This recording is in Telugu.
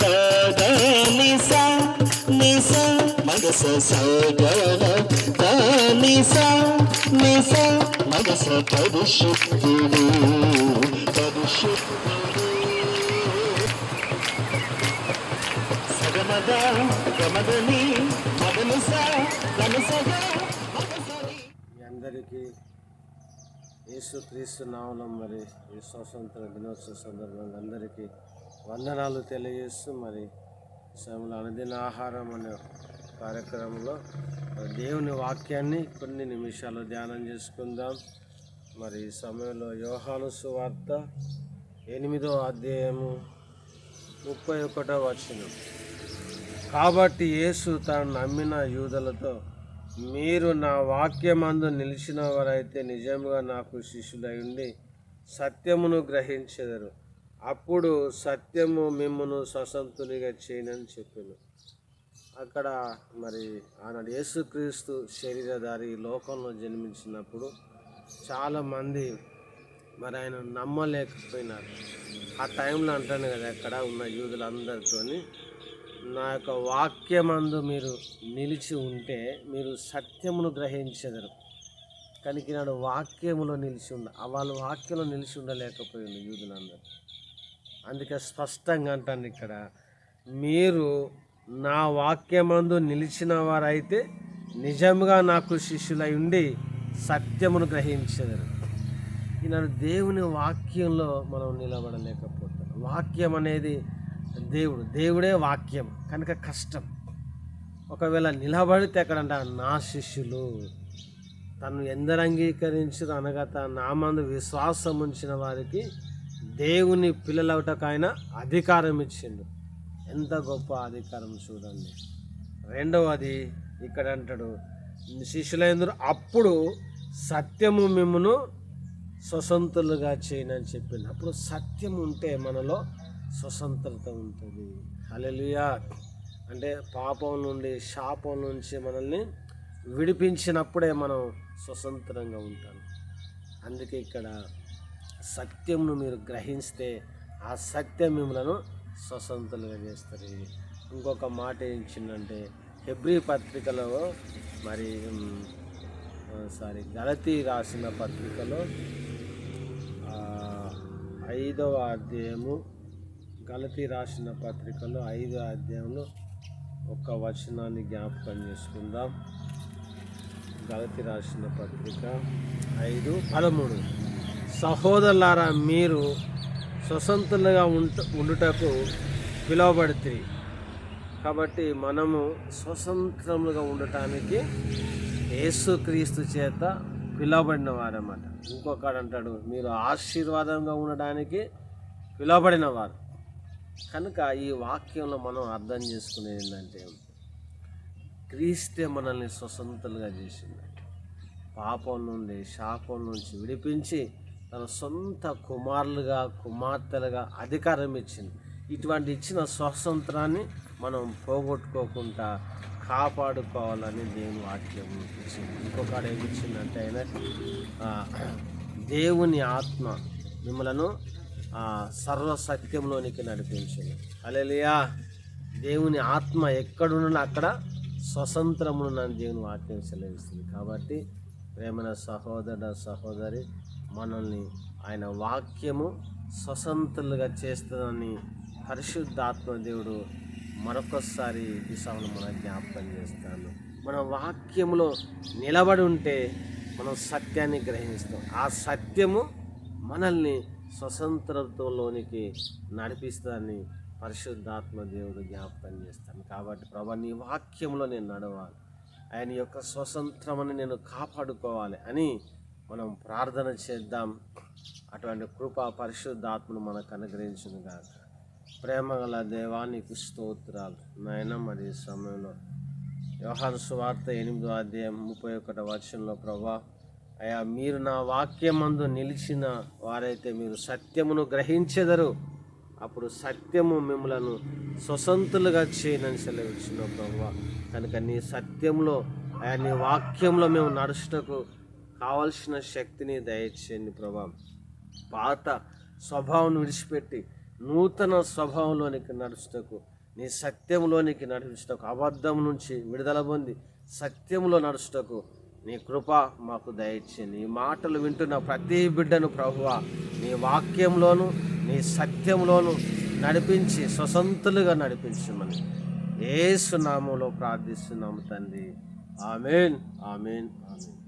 గ నిస నిస మగస సగ నిస నిస మగస పరిశుద్ధుడు పరిశుద్ధుడు సగమద గమదని మరి ఈ స్వాతంత్ర దినోత్సవ సందర్భంగా అందరికీ వందనాలు తెలియజేస్తూ మరి సమయంలో అనుదిన ఆహారం అనే కార్యక్రమంలో దేవుని వాక్యాన్ని కొన్ని నిమిషాలు ధ్యానం చేసుకుందాం. మరి ఈ సమయంలో యోహాను సువార్త ఎనిమిదో అధ్యాయము ముప్పై ఒకటో వచనం. కాబట్టి యేసు తాను నమ్మిన యూదులతో మీరు నా వాక్యమందు నిలిచిన వారైతే నిజంగా నాకు శిష్యులై ఉండి సత్యమును గ్రహించెదరు. అప్పుడు సత్యము మిమ్మును స్వసంతునిగా చేయనని చెప్పాను. అక్కడ మరి ఆనాడు యేసుక్రీస్తు శరీరధారి లోకంలో జన్మించినప్పుడు చాలామంది మరి ఆయన నమ్మలేకపోయినారు. ఆ టైంలో అంటాను కదా అక్కడ ఉన్న యూదులందరితోని నా యొక్క వాక్యమందు మీరు నిలిచి ఉంటే మీరు సత్యమును గ్రహించెదరు. కనుక నాడు వాక్యములో నిలిచి ఉండ వాళ్ళ వాక్యంలో నిలిచి ఉండలేకపోయింది యూదులందరూ. అందుకే స్పష్టంగా అంటాను ఇక్కడ మీరు నా వాక్యమందు నిలిచిన వారైతే నిజంగా నాకు శిష్యులై ఉండి సత్యమును గ్రహించెదరు. ఈనాడు దేవుని వాక్యంలో మనం నిలబడలేకపోతాం వాక్యం అనేది దేవుడు దేవుడే వాక్యం. కనుక కష్టం. ఒకవేళ నిలబడితే ఎక్కడంట నా శిష్యులు. తను ఎందరు అంగీకరించదు అనగా తన నామందు విశ్వాసం ఉంచిన వారికి దేవుని పిల్లలవటకు ఆయన అధికారం ఇచ్చిండు ఎంత గొప్ప అధికారం చూడండి. రెండవది ఇక్కడ అంటాడు శిష్యులందరూ అప్పుడు సత్యము మిమ్మను స్వతంత్రులుగా చేయనని చెప్పింది అప్పుడు సత్యం ఉంటే మనలో స్వతంత్రత ఉంటుంది. హల్లెలూయా! అంటే పాపం నుండి శాపం నుంచి మనల్ని విడిపించినప్పుడే మనం స్వతంత్రంగా ఉంటాం. అందుకే ఇక్కడ సత్యంను మీరు గ్రహిస్తే ఆ సత్యం మిమ్మలను స్వతంత్రులుగా చేస్తుంది. ఇంకొక మాట ఏంచిందంటే హెబ్రి పత్రికలో మరి సారీ గలతి రాసిన పత్రికలో ఐదవ అధ్యాయము గలతి రాసిన పత్రికలో ఐదో అధ్యాయంలో ఒక వచనాన్ని జ్ఞాపకం చేసుకుందాం. గలతి రాసిన పత్రిక ఐదు పదమూడు. సహోదరులారా మీరు స్వతంత్రులుగా ఉంట ఉండుటకు పిలువబడితే కాబట్టి మనము స్వతంత్రములుగా ఉండటానికి యేసుక్రీస్తు చేత పిలువబడిన వారన్నమాట. ఇంకొకడు అంటాడు మీరు ఆశీర్వాదంగా ఉండడానికి పిలువబడిన వారు. కనుక ఈ వాక్యంలో మనం అర్థం చేసుకునేది ఏంటంటే క్రీస్తే మనల్ని స్వతంత్రులుగా చేసింది పాపం నుండి శాపం నుంచి విడిపించి తన సొంత కుమారులుగా కుమార్తెలుగా అధికారం ఇచ్చింది. ఇటువంటి ఇచ్చిన స్వాతంత్రాన్ని మనం పోగొట్టుకోకుండా కాపాడుకోవాలని దేవుని వాక్యం ఇచ్చింది. ఇంకొకడ ఏమి ఇచ్చిందంటే ఆయన దేవుని ఆత్మ మిమ్మలను ఆ, సర్వ సత్యంలోనికి నడిపించింది. అలెలియా దేవుని ఆత్మ ఎక్కడున్నా అక్కడ స్వతంత్రమును నన్ను దేవుని వాక్యం సెలవిస్తుంది. కాబట్టి ప్రేమన సహోదర సహోదరి మనల్ని ఆయన వాక్యము స్వతంత్రులుగా చేస్తుందని పరిశుద్ధాత్మ దేవుడు మరొకసారి ఈ మన జ్ఞాపకం చేస్తాను. మన వాక్యములో నిలబడి ఉంటే మనం సత్యాన్ని గ్రహిస్తాం. ఆ సత్యము మనల్ని స్వతంత్రతలోనికి నడిపిస్తుందని పరిశుద్ధాత్మ దేవుడు జ్ఞాపకం చేస్తాను. కాబట్టి ప్రభా నీ వాక్యంలో నేను నడవాలి. ఆయన యొక్క స్వతంత్రమని నేను కాపాడుకోవాలి అని మనం ప్రార్థన చేద్దాం. అటువంటి కృపా పరిశుద్ధాత్మను మనకు అనుగ్రహించును గాక. ప్రేమగల దేవానికి స్తోత్రాలు. నాయన మరి సమయంలో వ్యవహార సువార్త ఎనిమిదో అధ్యాయం ముప్పై ఒకటి వచనంలో ప్రభా అయా మీరు నా వాక్యమందు నిలిచిన వారైతే మీరు సత్యమును గ్రహించెదరు. అప్పుడు సత్యము మిమ్మలను స్వసంతులుగా చేయనని సెలవిచ్చిన ప్రభా. కనుక నీ సత్యంలో ఆయా నీ వాక్యంలో మేము నడుచుటకు కావలసిన శక్తిని దయచేయండి ప్రభా. పాత స్వభావం విడిచిపెట్టి నూతన స్వభావంలోనికి నడుచుటకు నీ సత్యంలోనికి నడిపించటకు అబద్ధం నుంచి విడుదల పొంది సత్యంలో నడుచుటకు నీ కృప మాకు దయచేయండి. నీ మాటలు వింటున్న ప్రతి బిడ్డను ప్రభువ నీ వాక్యంలోను నీ సత్యంలోను నడిపించి స్వతంత్రులుగా నడిపించమని ఏసునామంలో ప్రార్థిస్తున్నాము తండ్రి. Amen amen amen.